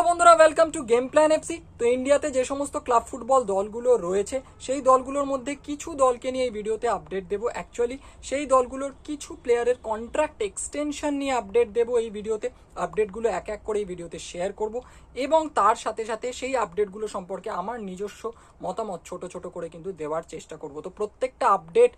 Hello বন্ধুরা welcome to game plan F C ইন্ডিয়াতে যে সমস্ত ক্লাব ফুটবল দলগুলো রয়েছে, সেই দলগুলোর মধ্যে কিছু দলকে নিয়ে এই ভিডিওতে আপডেট দেবো। অ্যাকচুয়ালি সেই দলগুলোর কিছু প্লেয়ারের কন্ট্রাক্ট এক্সটেনশন নিয়ে আপডেট দেবো এই ভিডিওতে আপডেটগুলো এক এক করে এই ভিডিওতে শেয়ার করব। এবং তার সাথে সাথে সেই আপডেটগুলো সম্পর্কে আমার নিজস্ব মতামত ছোট ছোট করে কিন্তু দেওয়ার চেষ্টা করব। তো প্রত্যেকটা আপডেট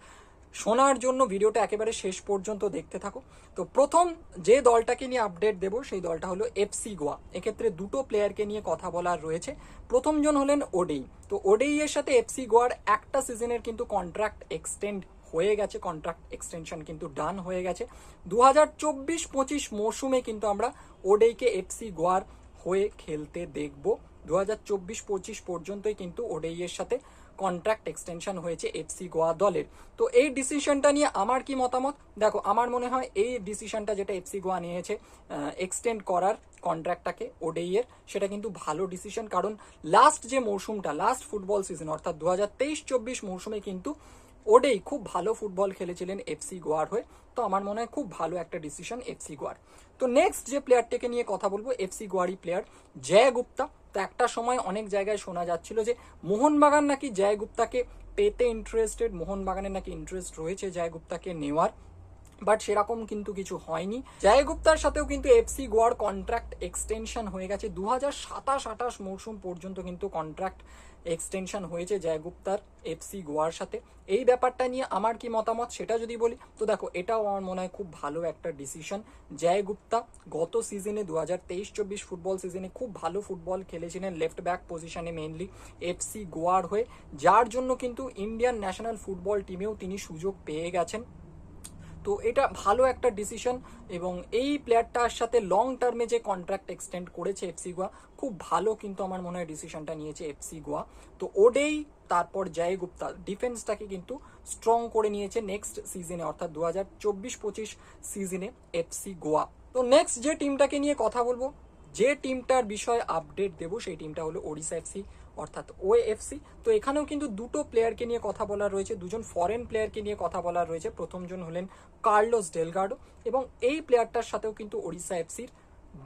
শোনার জন্য ভিডিওটা একেবারে শেষ পর্যন্ত দেখতে থাকো। তো প্রথম যে দলটাকে নিয়ে আপডেট দেব, সেই দলটা হলো এফসি গোয়া। এক্ষেত্রে দুটো প্লেয়ারকে নিয়ে কথা বলার রয়েছে। প্রথমজন হলেন ওডেই তো ওডেই এর সাথে এফসি গোয়ার একটা সিজনের কিন্তু কন্ট্রাক্ট এক্সটেন্ড হয়ে গেছে কন্ট্রাক্ট এক্সটেনশন কিন্তু ডান হয়ে গেছে। দু হাজার চব্বিশ পঁচিশ মরশুমে কিন্তু আমরা ওডেইকে এফসি গোয়ার হয়ে খেলতে দেখব। দু হাজার চব্বিশ পঁচিশ পর্যন্তই কিন্তু ওডেই এর সাথে কন্ট্রাক্ট এক্সটেনশন হয়েছে এফসি গোয়া দলের। তো এই ডিসিশনটা নিয়ে আমার কি মতামত? দেখো, আমার মনে হয় এই ডিসিশনটা যেটা এফসি গোয়া নিয়েছে এক্সটেন্ড করার কন্ট্রাক্টটাকে ওডেই এর সেটা কিন্তু ভালো ডিসিশন কারণ লাস্ট যে মৌসুমটা লাস্ট ফুটবল সিজন অর্থাৎ দু হাজার তেইশ চব্বিশ মৌসুমে কিন্তু ওডেই খুব ভালো ফুটবল খেলেছিলেন এফসি গোয়ার হয়ে। তো আমার মনে হয় খুব ভালো একটা ডিসিশন এফসি গোয়ার। তো নেক্সট যে প্লেয়ারটাকে নিয়ে কথা বলব এফসি গোয়ারি প্লেয়ার জয় গুপ্তা। তো একটা সময় অনেক জায়গায় শোনা যাচ্ছিল যে মোহনবাগান নাকি জয় গুপ্তাকে পেতে ইন্টারেস্টেড মোহনবাগানের নাকি ইন্টারেস্ট রয়েছে জয় গুপ্তাকে নেওয়ার বাট সেরকম কিন্তু কিছু হয়নি। জয় গুপ্তার সাথেও কিন্তু এফসি গোয়ার কন্ট্রাক্ট এক্সটেনশন হয়ে গেছে। দু হাজার সাতাশ আঠাশ মৌসুম পর্যন্ত কিন্তু কন্ট্রাক্ট এক্সটেনশন হয়েছে জয় গুপ্তার এফসি গোয়ার সাথে। এই ব্যাপারটা নিয়ে আমার কি মতামত সেটা যদি বলি, তো দেখো, এটাও আমার মনে হয় খুব ভালো একটা ডিসিশন জয় গুপ্তা গত সিজনে দু হাজার তেইশ চব্বিশ ফুটবল সিজনে খুব ভালো ফুটবল খেলেছিলেন লেফট ব্যাক পজিশনে মেনলি এফসি গোয়ার হয়ে। যার জন্য কিন্তু ইন্ডিয়ান ন্যাশনাল ফুটবল টিমেও তিনি সুযোগ পেয়ে গেছেন। তো এটা ভালো একটা ডিসিশন এবং এই প্লেয়ারটার সাথে লং টার্মে যে কন্ট্রাক্ট এক্সটেন্ড করেছে এফসি গোয়া খুব ভালো কিন্তু আমার মনে হয় ডিসিশনটা নিয়েছে এফসি গোয়া তো ওডেই, তারপর জয় গুপ্তা ডিফেন্সটাকে কিন্তু স্ট্রং করে নিয়েছে নেক্সট সিজনে অর্থাৎ দু হাজার চব্বিশ পঁচিশ সিজনে এফসি গোয়া তো নেক্সট যে টিমটাকে নিয়ে কথা বলব, যে টিমটার বিষয়ে আপডেট দেবো, সেই টিমটা হলো ওড়িশা এফসি অর্থাৎ ওএফসি তো এখানেও কিন্তু দুটো প্লেয়ারকে নিয়ে কথা বলা রয়েছে, দুজন ফরেন প্লেয়ারকে নিয়ে কথা বলা রয়েছে। প্রথমজন হলেন কার্লোস ডেলগার্ডো এবং এই প্লেয়ারটার সাথেও কিন্তু ওড়িশা এফসির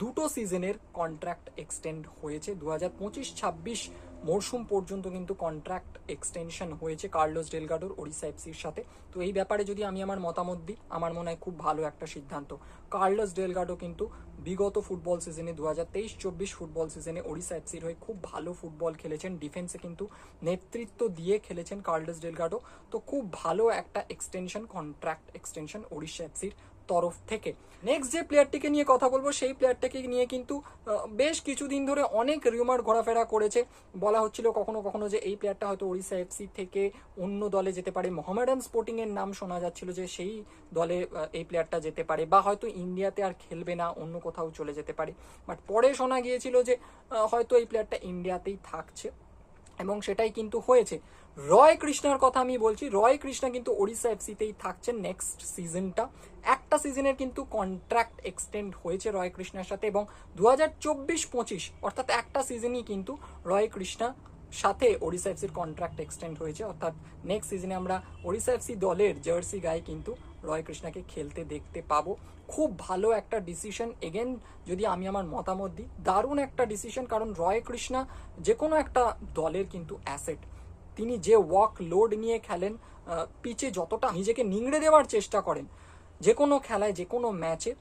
দুটো সিজনের কন্ট্রাক্ট এক্সটেন্ড হয়েছে। দু হাজার পঁচিশ ছাব্বিশ মরশুম পর্যন্ত কিন্তু কন্ট্রাক্ট এক্সটেনশন হয়েছে কার্লোস ডেলগাডোর ওড়িশা এফসির সাথে। তো এই ব্যাপারে যদি আমি আমার মতামত দিই, আমার মনে হয় খুব ভালো একটা সিদ্ধান্ত। কার্লোস ডেলগাডো কিন্তু বিগত ফুটবল সিজনে দু হাজার তেইশ চব্বিশ ফুটবল সিজনে ওড়িশা এফসির হয়ে খুব ভালো ফুটবল খেলেছেন। ডিফেন্সে কিন্তু নেতৃত্ব দিয়ে খেলেছেন কার্লোস ডেলগাডো। তো খুব ভালো একটা এক্সটেনশন কন্ট্রাক্ট এক্সটেনশন ওড়িশা এফসির তরফ থেকে। নেক্সট যে প্লেয়ারটিকে নিয়ে কথা বলব, সেই প্লেয়ারটাকে নিয়ে কিন্তু বেশ কিছুদিন ধরে অনেক রিউমার ঘোরাফেরা করেছে। বলা হচ্ছিল কখনো কখনো যে এই প্লেয়ারটা হয়তো ওড়িশা এফসি থেকে অন্য দলে যেতে পারে। মোহামেডান স্পোর্টিং এর নাম শোনা যাচ্ছিল যে সেই দলে এই প্লেয়ারটা যেতে পারে বা হয়তো ইন্ডিয়াতে আর খেলবে না, অন্য কোথাও চলে যেতে পারে। বাট পরে শোনা গিয়েছিল যে হয়তো এই প্লেয়ারটা ইন্ডিয়াতেই থাকছে। এবং সেটাই কিন্তু হয়েছে। রয় কৃষ্ণার কথা আমি বলছি। রয় কৃষ্ণা কিন্তু ওড়িশা এফসিতেই থাকছেন নেক্সট সিজনটা একটা সিজনের কিন্তু কন্ট্রাক্ট এক্সটেন্ড হয়েছে রয় কৃষ্ণার সাথে এবং দু হাজার চব্বিশ পঁচিশ, অর্থাৎ একটা সিজনই কিন্তু রয় কৃষ্ণা সাথে ওড়িশা এফসির কন্ট্রাক্ট এক্সটেন্ড হয়েছে। অর্থাৎ নেক্সট সিজনে আমরা ওড়িশা এফসি দলের জার্সি গায়ে কিন্তু রয় কৃষ্ণাকে খেলতে দেখতে পাবো। খুব ভালো একটা ডিসিশন এগেন যদি আমি আমার মতামত দিই, দারুণ একটা ডিসিশন কারণ রয় কৃষ্ণা যে কোনো একটা দলের কিন্তু অ্যাসেট তিনি যে ওয়াক লোড নিয়ে খেলেন পিচে যতটা নিজেকে নিংড়ে দেওয়ার চেষ্টা করেন, যে কোনো খেলায়, যে কোনো ম্যাচে,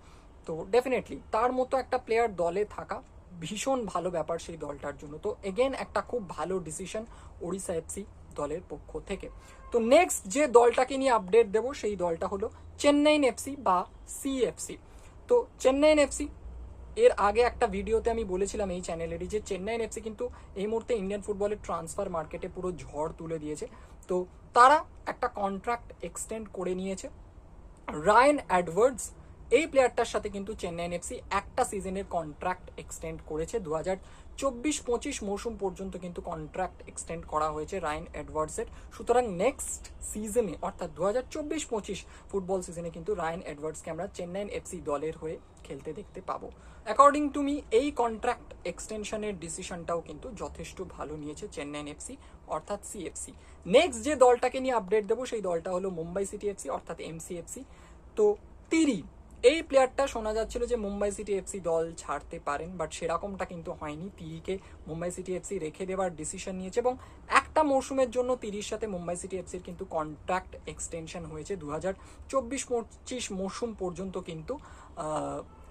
তো ডেফিনেটলি তার মতো একটা প্লেয়ার দলে থাকা ভীষণ ভালো ব্যাপার সেই দলটার জন্য। তো এগেন একটা খুব ভালো ডিসিশন ওড়িশা এফসি দলের পক্ষ থেকে। তো নেক্সট যে দলটাকে নিয়ে আপডেট দেবো সেই দলটা হলো চেন্নাইন এফসি বা সি সিএফসি তো চেন্নাইন এফসি এর আগে একটা ভিডিওতে আমি বলেছিলাম এই চ্যানেলেরই যে চেন্নাইন এফসি কিন্তু এই মুহূর্তে ইন্ডিয়ান ফুটবলের ট্রান্সফার মার্কেটে পুরো ঝড় তুলে দিয়েছে। তো তারা একটা কন্ট্রাক্ট এক্সটেন্ড করে নিয়েছে। রায়ন অ্যাডওয়ার্ডস এই প্লেয়ারটার সাথে কিন্তু চেন্নাইন এফসি একটা সিজনের কন্ট্রাক্ট এক্সটেন্ড করেছে। দু হাজার চব্বিশ পঁচিশ মৌসুম পর্যন্ত কিন্তু কন্ট্রাক্ট এক্সটেন্ড করা হয়েছে রায়ন এডওয়ার্ডসের। সুতরাং নেক্সট সিজনে অর্থাৎ দু হাজার চব্বিশ পঁচিশ ফুটবল সিজনে কিন্তু রায়ন এডওয়ার্ডসকে আমরা চেন্নাইন এফসি দলের হয়ে খেলতে দেখতে পাবো। অ্যাকর্ডিং টু মি এই কন্ট্রাক্ট এক্সটেনশনের ডিসিশনটাও কিন্তু যথেষ্ট ভালো নিয়েছে চেন্নাইন এফসি অর্থাৎ সিএফসি নেক্সট যে দলটাকে নিয়ে আপডেট দেবো, সেই দলটা হলো মুম্বাই সিটি এফসি অর্থাৎ এমসিএফসি তো তিরি এই প্লেয়ারটা শোনা যাচ্ছিল যে মুম্বাই সিটি এফসি দল ছাড়তে পারেন বাট সেরকমটা কিন্তু হয়নি। তিরিকে মুম্বাই সিটি এফসি রেখে দেওয়ার ডিসিশন নিয়েছে এবং একটা মৌসুমের জন্য তিরির সাথে মুম্বাই সিটি এফসির কিন্তু কন্ট্রাক্ট এক্সটেনশন হয়েছে। দু হাজার চব্বিশ পঁচিশ মৌসুম পর্যন্ত কিন্তু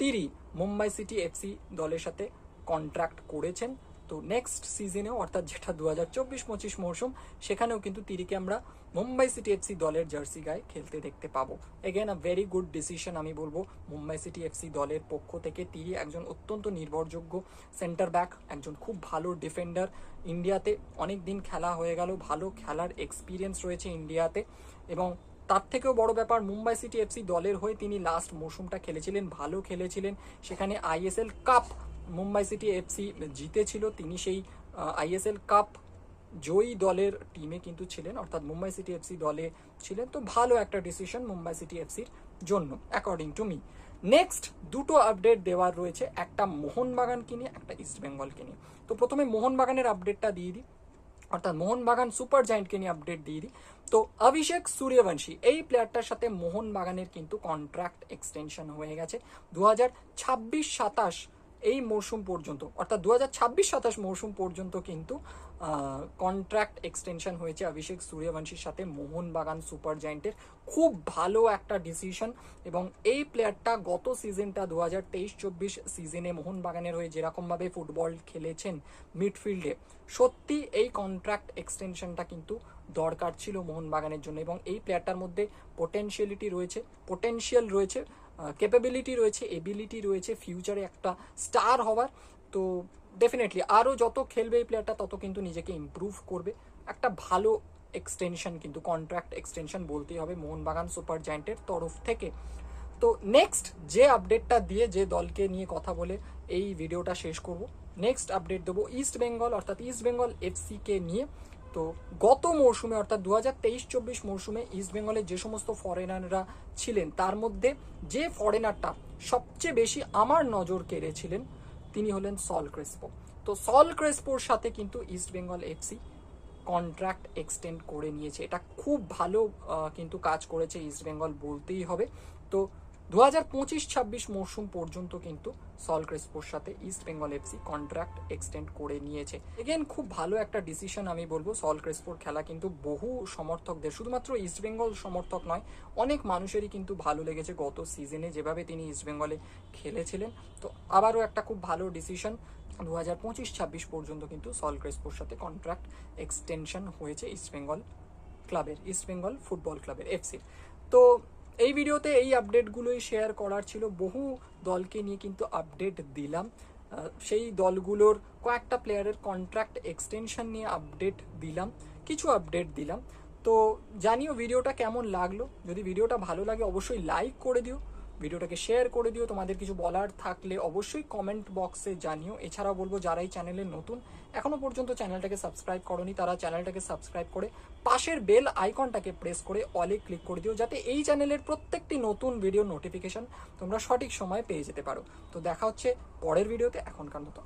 তিরি মুম্বাই সিটি এফসি দলের সাথে কন্ট্রাক্ট করেছেন। তো নেক্সট সিজনেও অর্থাৎ যেটা দু হাজার চব্বিশ পঁচিশ মৌসুম সেখানেও কিন্তু তিরিকে আমরা মুম্বাই সিটি এফসি দলের জার্সি গায়ে খেলতে দেখতে পাবো। Again a very good decision আমি বলব মুম্বাই সিটি এফসি দলের পক্ষ থেকে। তিরি একজন অত্যন্ত নির্ভরযোগ্য সেন্টার ব্যাক একজন খুব ভালো ডিফেন্ডার ইন্ডিয়াতে অনেক দিন খেলা হয়ে গেল, ভালো খেলার এক্সপিরিয়েন্স রয়েছে ইন্ডিয়াতে। এবং তার থেকেও বড় ব্যাপার, মুম্বাই সিটি এফসি দলের হয়ে তিনি লাস্ট মৌসুমটা খেলেছিলেন, ভালো খেলেছিলেন। সেখানে ISL cup Mumbai city F জিতেছিল, তিনি সেই আইএসএল কাপ জয়ী দলের টিমে কিন্তু ছিলেন, অর্থাৎ মুম্বাই সিটি এফসি দলে ছিলেন। তো ভালো একটা ডিসিশন মুম্বাই সিটি এফসির জন্য অ্যাকর্ডিং টু মি নেক্সট দুটো আপডেট দেওয়ার রয়েছে, একটা মোহনবাগানকে নিয়ে, একটা ইস্ট বেঙ্গলকে নিয়ে। তো প্রথমে মোহনবাগানের আপডেটটা দিয়ে দিই। অর্থাৎ মোহনবাগান সুপার জায়েন্টকে নিয়ে আপডেট দিয়ে দিই। তো অভিষেক সূর্যবংশী, এই প্লেয়ারটার সাথে মোহনবাগানের কিন্তু কন্ট্রাক্ট এক্সটেনশন হয়ে গেছে। দু হাজার ছাব্বিশ সাতাশ এই মরশুম পর্যন্ত, অর্থাৎ দু হাজার ছাব্বিশ সাতাশ মরশুম পর্যন্ত কিন্তু কন্ট্রাক্ট এক্সটেনশন হয়েছে অভিষেক সূর্যবংশীর সাথে মোহনবাগান সুপার জায়েন্টের খুব ভালো একটা ডিসিশন এবং এই প্লেয়ারটা গত সিজনটা দু হাজার তেইশ চব্বিশ সিজনে মোহনবাগানের হয়ে যেরকমভাবে ফুটবল খেলেছেন মিডফিল্ডে সত্যি এই কন্ট্রাক্ট এক্সটেনশনটা কিন্তু দরকার ছিল মোহনবাগানের জন্য এবং এই প্লেয়ারটার মধ্যে পোটেনশিয়ালিটি রয়েছে পোটেনশিয়াল রয়েছে। ক্যাপাবিলিটি রয়েছে এবিলিটি রয়েছে ফিউচারে একটা স্টার হওয়ার। তো ডেফিনেটলি আরও যত খেলবে এই প্লেয়ারটা তত কিন্তু নিজেকে ইমপ্রুভ করবে। একটা ভালো এক্সটেনশন কিন্তু কন্ট্রাক্ট এক্সটেনশন বলতেই হবে মোহনবাগান সুপার জায়েন্টের তরফ থেকে। তো নেক্সট যে আপডেটটা দিয়ে যে দলকে নিয়ে কথা বলে, এই ভিডিওটা শেষ করব। নেক্সট আপডেট দেবো ইস্ট বেঙ্গল অর্থাৎ ইস্ট বেঙ্গল এফসিকে নিয়ে। তো গত মৌসুমে অর্থাৎ দু হাজার তেইশ চব্বিশ মৌসুমে ইস্ট বেঙ্গলের যে সমস্ত ফরেনাররা ছিলেন, তার মধ্যে যে ফরেনারটা সবচেয়ে বেশি আমার নজর কেড়েছিলেন, তিনি হলেন সল ক্রেসপো তো সল ক্রেসপোর সাথে কিন্তু East Bengal FC contract extend করে নিয়েছে। এটা খুব ভালো কিন্তু কাজ করেছে ইস্ট বেঙ্গল বলতেই হবে। তো দু হাজার পঁচিশ ছাব্বিশ মরশুম পর্যন্ত কিন্তু সল ক্রেসপোর সাথে East Bengal FC contract extend করে নিয়েছে। এগেন খুব ভালো একটা ডিসিশন আমি বলব সল ক্রেসপোর খেলা কিন্তু বহু সমর্থকদের, শুধুমাত্র ইস্ট বেঙ্গল সমর্থক নয়, অনেক মানুষেরই কিন্তু ভালো লেগেছে গত সিজনে যেভাবে তিনি ইস্ট বেঙ্গলে খেলেছিলেন। তো আবারও একটা খুব ভালো ডিসিশন দু হাজার পঁচিশ ছাব্বিশ পর্যন্ত কিন্তু সল ক্রেসপোর সাথে কন্ট্রাক্ট এক্সটেনশন হয়েছে ইস্ট বেঙ্গল ক্লাবের ইস্ট বেঙ্গল ফুটবল ক্লাবের এফসির তো এই ভিডিওতে এই আপডেটগুলোই শেয়ার করার ছিল। বহু দলকে নিয়ে কিন্তু আপডেট দিলাম। সেই দলগুলোর কয়েকটা প্লেয়ারের কন্ট্রাক্ট এক্সটেনশন নিয়ে আপডেট দিলাম। কিছু আপডেট দিলাম। তো জানিও ভিডিওটা কেমন লাগল? যদি ভিডিওটা ভালো লাগে, অবশ্যই লাইক করে দিও। ভিডিওটাকে শেয়ার করে দিও। তোমাদের কিছু বলার থাকলে অবশ্যই কমেন্ট বক্সে জানিও। এছাড়াও বলব, যারা এই চ্যানেলে নতুন এখনও পর্যন্ত চ্যানেলটাকে সাবস্ক্রাইব করনি, তারা চ্যানেলটাকে সাবস্ক্রাইব করে পাশের বেল আইকনটাকে প্রেস করে অলে ক্লিক করে দিও, যাতে এই চ্যানেলের প্রত্যেকটি নতুন ভিডিও নোটিফিকেশন তোমরা সঠিক সময়ে পেয়ে যেতে পারো। তো দেখা হচ্ছে পরের ভিডিওতে এখনকার মতো।